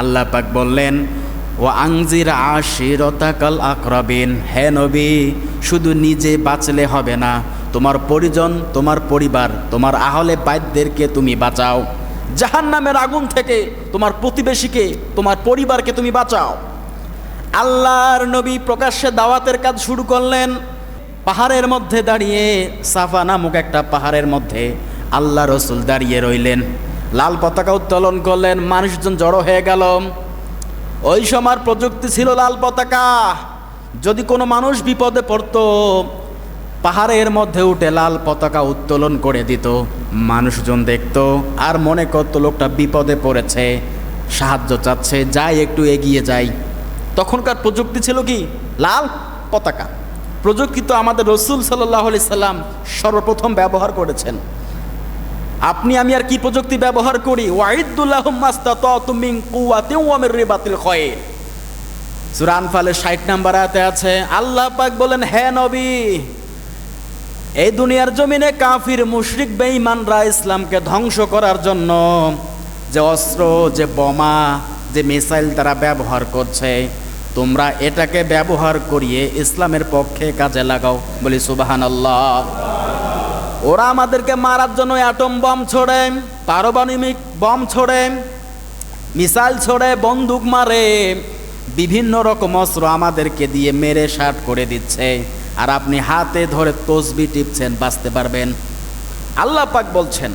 আল্লাহ পাক বললেন ও আংজির আশিরতাকাল আকরাবিন, হে নবী, শুধু নিজে বাঁচলে হবে না, তোমার পরিজন, তোমার পরিবার, তোমার আহলে বাইদদেরকে তুমি বাঁচাও। জাহান নামের আগুন থেকে তোমার প্রতিবেশীকে, তোমার পরিবারকে তুমি বাঁচাও। আল্লাহর নবী প্রকাশ্যে দাওয়াতের কাজ শুরু করলেন। পাহাড়ের মধ্যে দাঁড়িয়ে সাফা নামক একটা পাহাড়ের মধ্যে আল্লাহ রসুল দাঁড়িয়ে রইলেন। লাল পতাকা উত্তোলন করলেন, মানুষজন জড়ো হয়ে গেল। ওই সময় প্রযুক্তি ছিল লাল পতাকা। যদি কোনো মানুষ বিপদে পড়তো, পাহাড়ের মধ্যে উঠে লাল পতাকা উত্তোলন করে দিত। মানুষজন দেখতো আর মনে করতো, লোকটা বিপদে পড়েছে, সাহায্য চাচ্ছে, যাই একটু এগিয়ে যাই। তখনকার প্রযুক্তি ছিল কি? লাল পতাকা। প্রযুক্তি তো আমাদের রসুল সাল্লাহ সাল্লাম সর্বপ্রথম ব্যবহার করেছেন। আপনি, আমি আর কি প্রযুক্তি ব্যবহার করি? সুরান ফালে ষাট নাম্বার আয়াতে আছে, আল্লাহ পাক বলেন, হে নবী, এই দুনিয়ার জমিনে কাফির, মুশরিক, বেঈমানরা ইসলামকে ধ্বংস করার জন্য যে অস্ত্র, যে বোমা, যে মিসাইল তারা ব্যবহার করছে, তোমরা এটাকে ব্যবহার করিয়ে ইসলামের পক্ষে কাজে লাগাও। বলি সুবাহান আল্লাহ ওরা আমাদেরকে মারার জন্য অ্যাটম বম ছোড়ে, পারমাণবিক বম ছোড়ে মিসাইল ছোড়ে, বন্দুক মারে। বিভিন্ন রকম অস্ত্র আমাদেরকে দিয়ে মেরে শার্ট করে দিচ্ছে। আর আপনি হাতে ধরে তসবি টিপছেন, বাঁচতে পারবেন। আল্লাহ পাক বলছেন,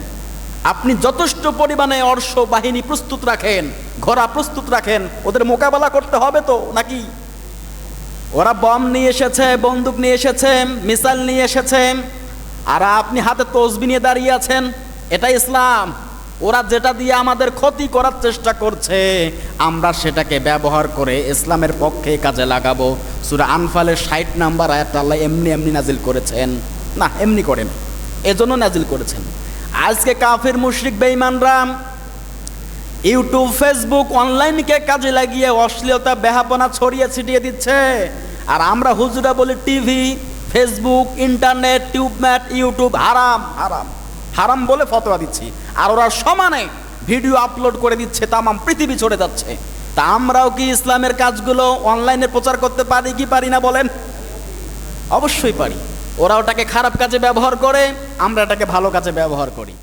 আপনি যথেষ্ট পরিমাণে অর্শ বাহিনী প্রস্তুত রাখেন, ঘোড়া প্রস্তুত রাখেন, ওদের মোকাবেলা করতে হবে তো, নাকি? ওরা বম নিয়ে এসেছে, বন্দুক নিয়ে এসেছে মিসাইল নিয়ে এসেছে। আর আপনি হাতে তসবি নিয়ে দাঁড়িয়ে আছেন, এটা ইসলাম। ওরা যেটা দিয়ে আমাদের ক্ষতি করার চেষ্টা করছে, আমরা সেটাকে ব্যবহার করে ইসলামের পক্ষে কাজে লাগাবো। সুরা আনফালের ষাট নাম্বার আয়াত আল্লাহ এমনি এমনি নাজিল করেছেন। না, এমনি করেন, এজন্য নাজিল করেছেন। আজকে কাফির মুশরিক বেঈমানরা ইউটিউব, ফেসবুক অনলাইনকে কাজে লাগিয়ে অশ্লীলতা, বেহাপনা ছড়িয়ে ছিটিয়ে দিচ্ছে। আর আমরা হুজুরা বলি, টিভি ফেসবুক ইন্টারনেট টিউবম্যাট ইউটিউব হারাম হারাম হারাম বলে ফতোয়া দিচ্ছি। আর ওরা সমানে ভিডিও আপলোড করে দিচ্ছে, তামাম পৃথিবী ছড়ে যাচ্ছে। তা আমরাও কি ইসলামের কাজগুলো অনলাইনে প্রচার করতে পারি কি পারি না বলেন? অবশ্যই পারি। ওরা ওটাকে খারাপ কাজে ব্যবহার করে, আমরা এটাকে ভালো কাজে ব্যবহার করি।